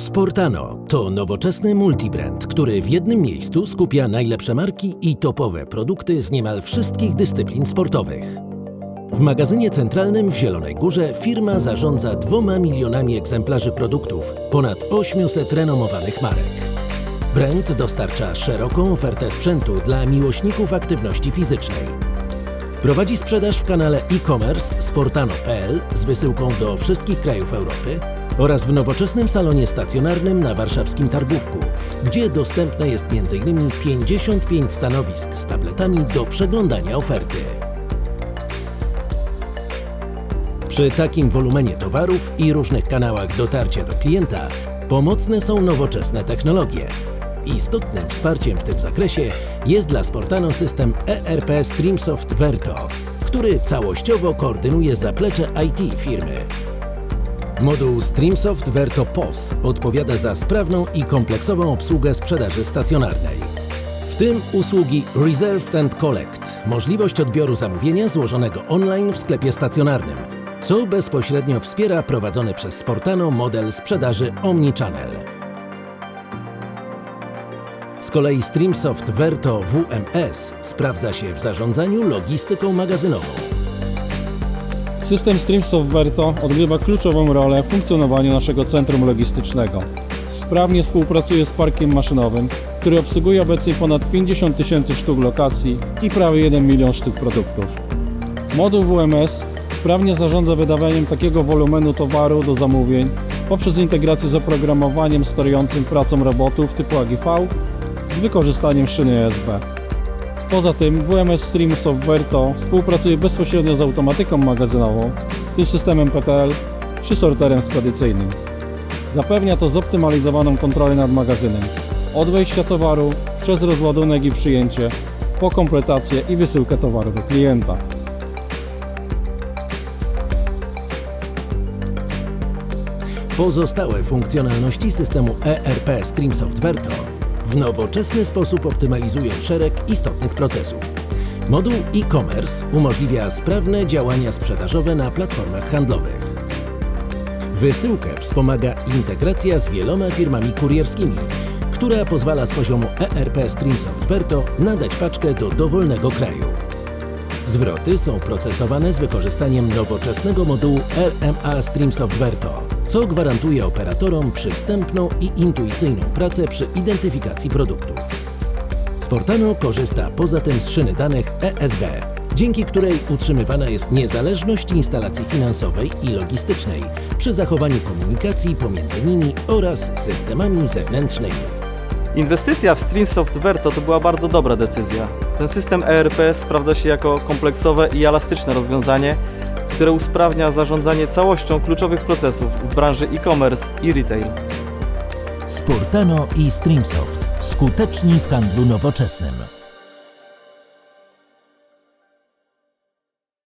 Sportano to nowoczesny multibrand, który w jednym miejscu skupia najlepsze marki i topowe produkty z niemal wszystkich dyscyplin sportowych. W magazynie centralnym w Zielonej Górze firma zarządza dwoma milionami egzemplarzy produktów, ponad 800 renomowanych marek. Brand dostarcza szeroką ofertę sprzętu dla miłośników aktywności fizycznej. Prowadzi sprzedaż w kanale e-commerce sportano.pl z wysyłką do wszystkich krajów Europy oraz w nowoczesnym salonie stacjonarnym na warszawskim Targówku, gdzie dostępne jest m.in. 55 stanowisk z tabletami do przeglądania oferty. Przy takim wolumenie towarów i różnych kanałach dotarcia do klienta pomocne są nowoczesne technologie. Istotnym wsparciem w tym zakresie jest dla Sportano system ERP Streamsoft Verto, który całościowo koordynuje zaplecze IT firmy. Moduł Streamsoft Verto POS odpowiada za sprawną i kompleksową obsługę sprzedaży stacjonarnej. W tym usługi Reserved and Collect, możliwość odbioru zamówienia złożonego online w sklepie stacjonarnym, co bezpośrednio wspiera prowadzony przez Sportano model sprzedaży Omnichannel. Z kolei Streamsoft Verto WMS sprawdza się w zarządzaniu logistyką magazynową. System Streamsoft Verto odgrywa kluczową rolę w funkcjonowaniu naszego centrum logistycznego. Sprawnie współpracuje z parkiem maszynowym, który obsługuje obecnie ponad 50 tysięcy sztuk lokacji i prawie 1 milion sztuk produktów. Moduł WMS sprawnie zarządza wydawaniem takiego wolumenu towaru do zamówień poprzez integrację z oprogramowaniem sterującym pracą robotów typu AGV z wykorzystaniem szyny ESB. Poza tym WMS Stream Software współpracuje bezpośrednio z automatyką magazynową, tym systemem PTL czy sorterem spedycyjnym. Zapewnia to zoptymalizowaną kontrolę nad magazynem, od wejścia towaru, przez rozładunek i przyjęcie, po kompletację i wysyłkę towaru do klienta. Pozostałe funkcjonalności systemu ERP Streamsoft Verto w nowoczesny sposób optymalizują szereg istotnych procesów. Moduł e-commerce umożliwia sprawne działania sprzedażowe na platformach handlowych. Wysyłkę wspomaga integracja z wieloma firmami kurierskimi, która pozwala z poziomu ERP Streamsoft Verto nadać paczkę do dowolnego kraju. Zwroty są procesowane z wykorzystaniem nowoczesnego modułu RMA Streamsoft Verto, co gwarantuje operatorom przystępną i intuicyjną pracę przy identyfikacji produktów. Sportano korzysta poza tym z szyny danych ESB, dzięki której utrzymywana jest niezależność instalacji finansowej i logistycznej przy zachowaniu komunikacji pomiędzy nimi oraz systemami zewnętrznymi. Inwestycja w Streamsoft Verto to była bardzo dobra decyzja. Ten system ERP sprawdza się jako kompleksowe i elastyczne rozwiązanie, które usprawnia zarządzanie całością kluczowych procesów w branży e-commerce i retail. Sportano i Streamsoft skuteczni w handlu nowoczesnym.